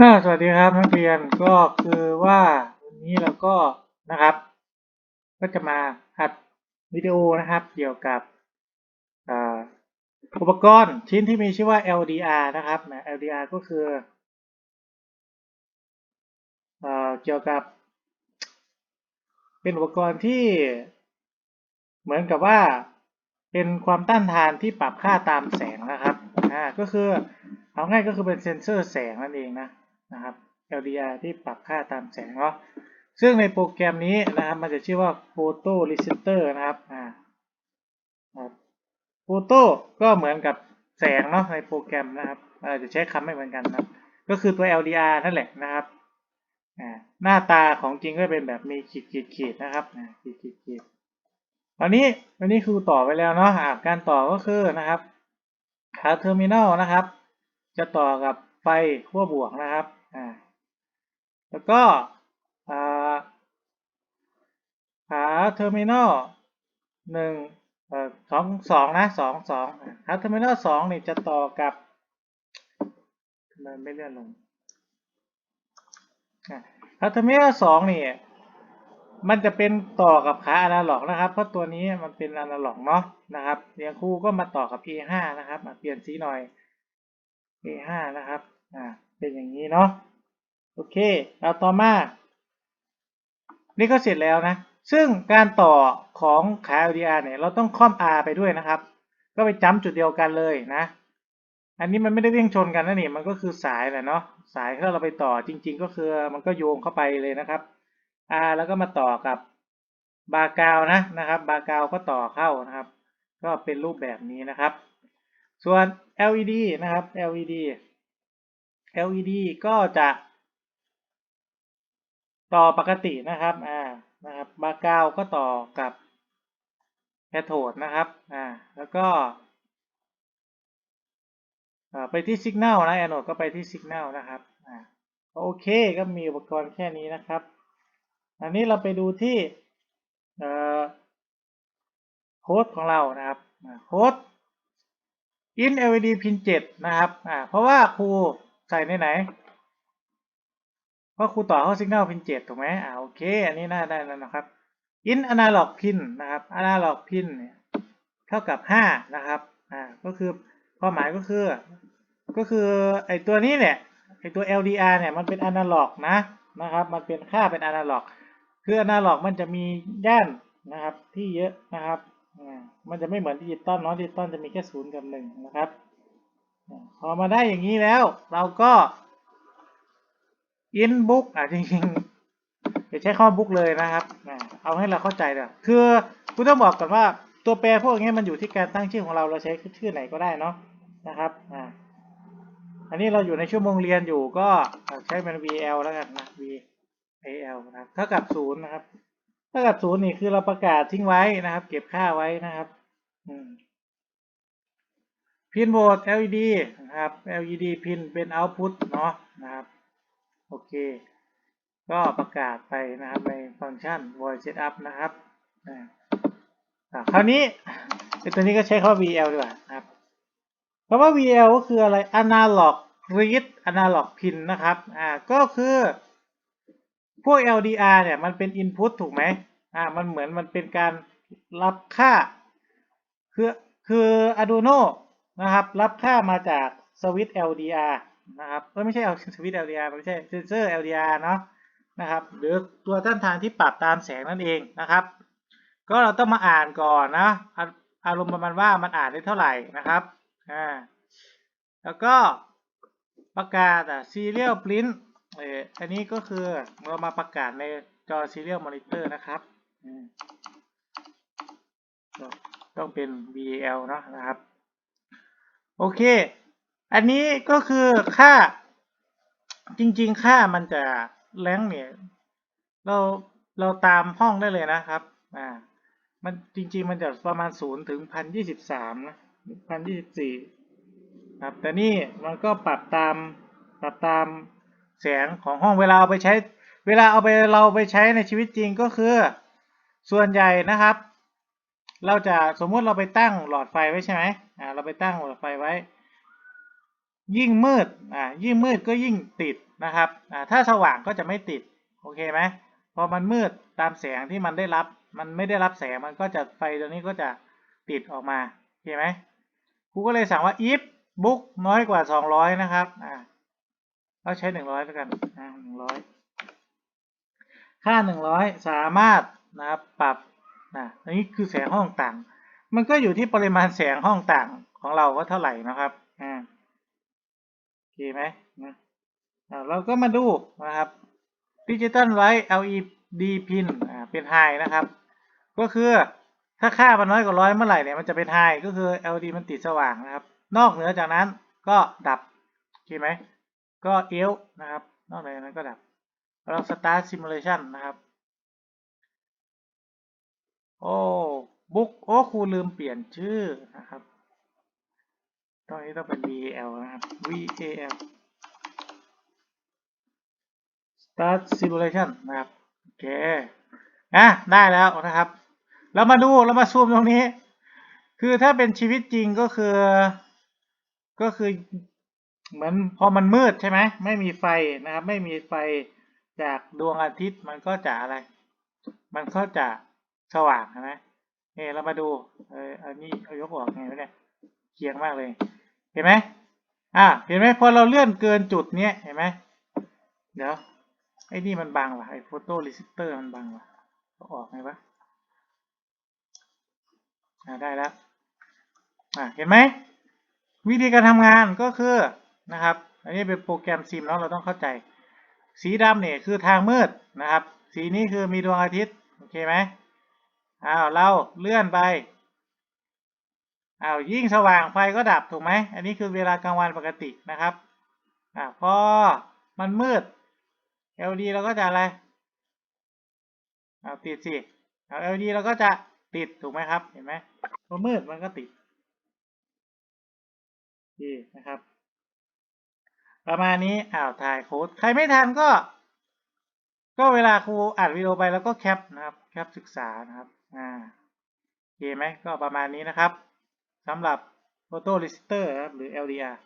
อ่าสวัสดีครับนักเรียนก็คือว่าวันนี้เราก็นะครับ ก็จะมาอัดวิดีโอนะครับ เกี่ยวกับอุปกรณ์ชิ้นที่มีชื่อว่า LDR นะครับนะ LDR ก็คือเอ่อเกี่ยวกับ เป็นอุปกรณ์ที่เหมือนกับว่าเป็นความต้านทานที่ปรับค่าตามแสงนะครับอ่าก็คือเอาง่ายก็คือเป็นเซนเซอร์แสงนั่นเองนะ นะครับ LDR ที่ปรับค่าตามแสงเนาะซึ่งในโปรแกรมนี้นะครับ มันจะชื่อว่า Photo Receptor นะครับอ่าโฟโต้ก็เหมือนกับแสงเนาะในโปรแกรมนะครับอาจจะใช้คำไม่เหมือนกันนะก็คือตัว LDR นั่นแหละนะครับอ่าหน้าตาของจริงก็เป็นแบบมีขีดขีดขีดนะครับอ่าขีดขีดขีดวันนี้วันนี้ครูต่อไปแล้วเนาะการต่อก็คือนะครับขาเทอร์มินอลนะครับ จะต่อกับไฟขั้วบวกนะครับ อ่าแล้วก็อ่าขาเทอร์มินอลหนึ่งเอ่อสองสองนะสองสองขาเทอร์มินอลสองนี่จะต่อกับทำไมไม่เลื่อนลงขาเทอร์มินอลสองนี่มันจะเป็นต่อกับขาอนาล็อกนะครับ เพราะตัวนี้มันเป็นอนาล็อกเนาะนะครับเรียงคู่ก็มาต่อกับ A5 นะครับเปลี่ยนสีหน่อย A5 นะครับอ่า เป็นอย่างนี้เนาะโอเคเอาต่อมา นี่ก็เสร็จแล้วนะ ซึ่งการต่อของขา LDR เนี่ยเราต้องค่อม R ไปด้วยนะครับ ก็ไปจ้ำจุดเดียวกันเลยนะ อันนี้มันไม่ได้วิ่งชนกันนะนี่มันก็คือสายแหละเนาะสายถ้าเราไปต่อจริง ๆ ก็คือมันก็โยงเข้าไปเลยนะครับ R แล้วก็มาต่อกับบาร์กาวนะนะครับ บาร์กาวก็ต่อเข้านะครับ ก็เป็นรูปแบบนี้นะครับ ส่วน LED นะครับ LED LED ก็จะต่อปกตินะครับ อ่า นะครับบาร์กาวก็ต่อกับแคโทดนะครับ อ่า แล้วก็ไปที่สัญญาณนะแอนโอดก็ไปที่สัญญาณนะครับ อ่า โอเค ก็มีอุปกรณ์แค่นี้นะครับ อันนี้เราไปดูที่โค้ดของเรานะครับโค้ด in LED pin 7 นะครับ อ่า เพราะว่าครู ใส่ในไหนเพราครูต่อเข้าสัญญาณพินเจ็ดถูกไหมอ่าโอเค อันนี้น่าได้แล้วนะครับ in analog pin นนะครับ analog pin เนี่ยเท่ากับห้านะครับอ่าก็คือความหมายก็คือ ก็คือไอตัวนี้เนี่ยไอตัว LDR เนี่ยมันเป็นอนาล็อกนะนะครับ มันเป็นค่าเป็นอนาล็อกคืออนาล็อกมันจะมีย่านนะครับที่เยอะนะครับอ่ามันจะไม่เหมือนดิจิตอลเนาะดิจิตอลจะมีแค่ศูนย์กับหนึ่งนะครับ พอมาได้อย่างนี้แล้ว เราก็อินบุ๊กอะจริงๆจะใช้คำว่าบุ๊กเลยนะครับ เอาให้เราเข้าใจเลยคือกูต้องบอกก่อนว่าตัวแปรพวกนี้มันอยู่ที่การตั้งชื่อของเราเราใช้ชื่อไหนก็ได้เนาะนะครับอ่าอันนี้เราอยู่ในชั่วโมงเรียนอยู่ก็ใช้เป็น VL แล้วกันนะ VL นะเท่ากับศูนย์นะครับ เท่ากับศูนย์นี่คือเราประกาศทิ้งไว้นะครับ เก็บค่าไว้นะครับ อืม พินโหวต LED นะครับ LED พินเป็น output เนาะนะครับ โอเค ก็ประกาศไปนะครับในฟังก์ชัน void setup นะครับคราวนี้ตัวนี้ก็ใช้คำว่า VL ดีกว่าครับคำว่า VL ก็คืออะไร analog read analog pin นะครับ อ่า ก็คือ พวก LDR เนี่ย มันเป็น input ถูกไหมอ่า มันเหมือนมันเป็นการรับค่า คือ คือ Arduino นะครับ รับค่ามาจากสวิตช์ LDR นะครับก็ไม่ใช่เอาสวิตช์ LDR ไม่ใช่เซนเซอร์ LDR เนาะนะครับ หรือตัวต้านทานที่ปรับตามแสงนั่นเองนะครับ ก็เราต้องมาอ่านก่อนนะอารมณ์ประมาณว่ามันอ่านได้เท่าไหร่นะครับอ่าแล้วก็ประกาศอะ serial print เอออันนี้ก็คือเรามาประกาศในจอ serial monitor นะครับต้องเป็น B L เนาะนะครับ โอเค อันนี้ก็คือค่า จริง ๆ ค่ามันจะแรงเนี่ย เราเราตามห้องได้เลยนะครับ อ่า มันจริง ๆ มันจะประมาณศูนย์ถึงพันยี่สิบสามนะพันยี่สิบสี่ครับ แต่นี่มันก็ปรับตามปรับตามแสงของห้องเวลาเอาไปใช้ เวลาเอาไปเราไปใช้ในชีวิตจริงก็คือ ส่วนใหญ่นะครับ เราจะสมมุติเราไปตั้งหลอดไฟไว้ใช่ไหมอ่าเราไปตั้งหลอดไฟไว้ ยิ่งมืดอ่ายิ่งมืดก็ยิ่งติดนะครับอ่าถ้าสว่างก็จะไม่ติดโอเคไหมพอมันมืดตามแสงที่มันได้รับ มันไม่ได้รับแสงมันก็จะไฟตัวนี้ก็จะติดออกมาโอเคไหมครูก็เลยสั่งว่า if book น้อยกว่า 200 นะครับอ่าเราใช้ 100แล้วกันอ่า100 ค่า 100 สามารถนะครับปรับ นะอันนี้คือแสงห้องต่าง มันก็อยู่ที่ปริมาณแสงห้องต่างของเราว่าเท่าไหร่นะครับอ่าโอเคไหมนะอ่าเราก็มาดูนะครับดิจิตอลไลท์ LED pin อ่าเป็นไฮนะครับ ก็คือถ้าค่ามันน้อยกว่าร้อยเมื่อไหร่เนี่ยมันจะเป็นไฮก็คือ LED มันติดสว่างนะครับ นอกเหนือจากนั้นก็ดับโอเคไหมก็เอลนะครับ นอกเหนือจากนั้นก็ดับ เรา start simulation นะครับ โอ้บุ๊กโอ้ครูลืมเปลี่ยนชื่อนะครับตอนนี้ต้องเป็น VAL นะครับ VAL start simulation นะครับ โอเคนะได้แล้วนะครับเรามาดูเรามาซูมตรงนี้ คือถ้าเป็นชีวิตจริงก็คือ ก็คือเหมือนพอมันมืดใช่ไหม ไม่มีไฟนะครับ ไม่มีไฟจากดวงอาทิตย์มันก็จะอะไร มันก็จะ สว่างใช่ไหมเอเรามาดู เอออันนี้เอายกออกไงวะเนี่ยเคียงมากเลย เห็นไหมอ่า เห็นไหมพอเราเลื่อนเกินจุดเนี้ย เห็นไหมเดี๋ยว ไอ้นี่มันบังว่ะ ไอ้โฟโต้รีสิสเตอร์มันบังว่ะอออกไงวะ อ่า ได้แล้ว อ่า เห็นไหม วิธีการทำงานก็คือ นะครับ อันนี้เป็นโปรแกรมซิมเนาะ เราต้องเข้าใจ สีดำเนี่ยคือทางมืดนะครับ สีนี้คือมีดวงอาทิตย์ โอเคไหม อ้าวเราเลื่อนไปอ้าวยิ่งสว่างไฟก็ดับถูกไหมอันนี้คือเวลากลางวันปกตินะครับอ่าพอมันมืด LED เราก็จะอะไรเอาติดสิเอา LED เราก็จะติดถูกไหมครับ เห็นไหมพอมืดมันก็ติดนี่นะครับ ประมาณนี้อ้าวถ่ายโค้ดใครไม่ทันก็ ก็เวลาครูอัดวิดีโอไปแล้วก็แคปนะครับ แคปศึกษานะครับ อ่าโอเคไหมก็ประมาณนี้นะครับสำหรับ Photo r e s i s t e r หรือ LDR